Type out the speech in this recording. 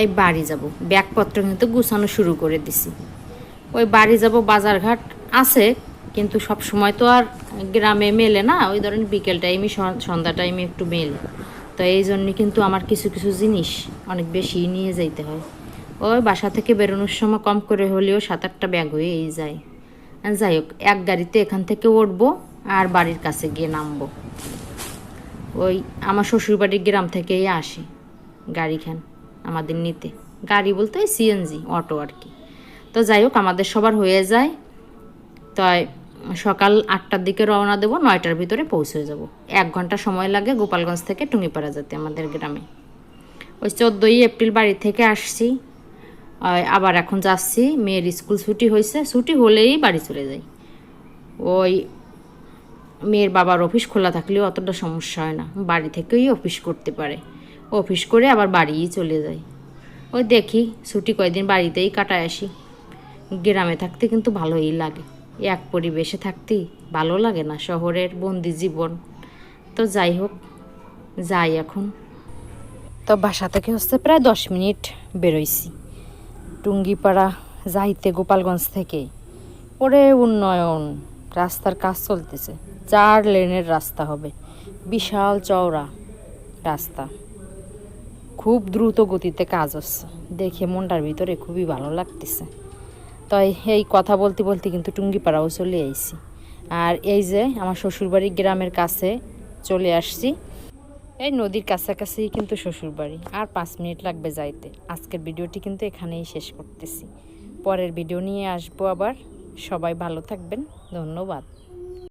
এই বাড়ি যাব। ব্যাগপত্র কিন্তু গুছানো শুরু করে দিছি। ওই বাড়ি যাব, বাজারঘাট আছে, কিন্তু সব সময় তো আর গ্রামে মেলে না। ওই ধরেন বিকেল টাইমে সন্ধ্যা টাইমে একটু মেলে। তো এই জন্যে কিন্তু আমার কিছু কিছু জিনিস অনেক বেশি নিয়ে যাইতে হয়। ওই বাসা থেকে বেরোনোর সময় কম করে হলেও সাত আটটা ব্যাগ হয়েই যায়। যাই হোক, এক গাড়িতে এখান থেকে উঠবো আর বাড়ির কাছে গিয়ে নামবো। ওই আমার শ্বশুরবাড়ির গ্রাম থেকেই আসে, গাড়িখান। আমাদের নিতে। গাড়ি বলতে সিএনজি অটো আর কি। তো যাই হোক, আমাদের সবার হয়ে যায়। তাই সকাল আটটার দিকে রওনা দেবো, নয়টার ভিতরে পৌঁছে যাব। এক ঘণ্টা সময় লাগে গোপালগঞ্জ থেকে টুঙ্গিপাড়া যেতে আমাদের গ্রামে। ওই চোদ্দোই এপ্রিল বাড়ি থেকে আসছি। আবার এখন যাচ্ছি। মেয়ের স্কুল ছুটি হয়েছে। ছুটি হলেই বাড়ি চলে যাই। ওই মেয়ের বাবার অফিস খোলা থাকলেও অতটা সমস্যা হয় না। বাড়ি থেকেই অফিস করতে পারে। অফিস করে আবার বাড়িই চলে যাই। ওই দেখি ছুটি কয়দিন বাড়িতেই কাটায় আসি। গ্রামে থাকতে কিন্তু ভালোই লাগে। এক পরিবেশে থাকতেই ভালো লাগে না শহরের বন্দি জীবন। তো যাই হোক, যাই এখন। তো বাসা থেকে হচ্ছে প্রায় দশ মিনিট বেরোইছি। টুঙ্গিপাড়া যাইতে গোপালগঞ্জ থেকে ওরে উন্নয়ন, রাস্তার কাজ চলতেছে। চার লেনের রাস্তা হবে। বিশাল চওড়া রাস্তা। খুব দ্রুত গতিতে কাজ হচ্ছে। দেখে মনটার ভিতরে খুবই ভালো লাগতেছে। তাই এই কথা বলতে বলতে কিন্তু টুঙ্গিপাড়াও চলে আইছি। আর এই যে আমার শ্বশুরবাড়ি গ্রামের কাছে চলে আসছি। এই নদীর কাছাকাছি কিন্তু শ্বশুরবাড়ি। আর পাঁচ মিনিট লাগবে যাইতে। আজকের ভিডিওটি কিন্তু এখানেই শেষ করতেছি। পরের ভিডিও নিয়ে আসব আবার। সবাই ভালো থাকবেন। ধন্যবাদ।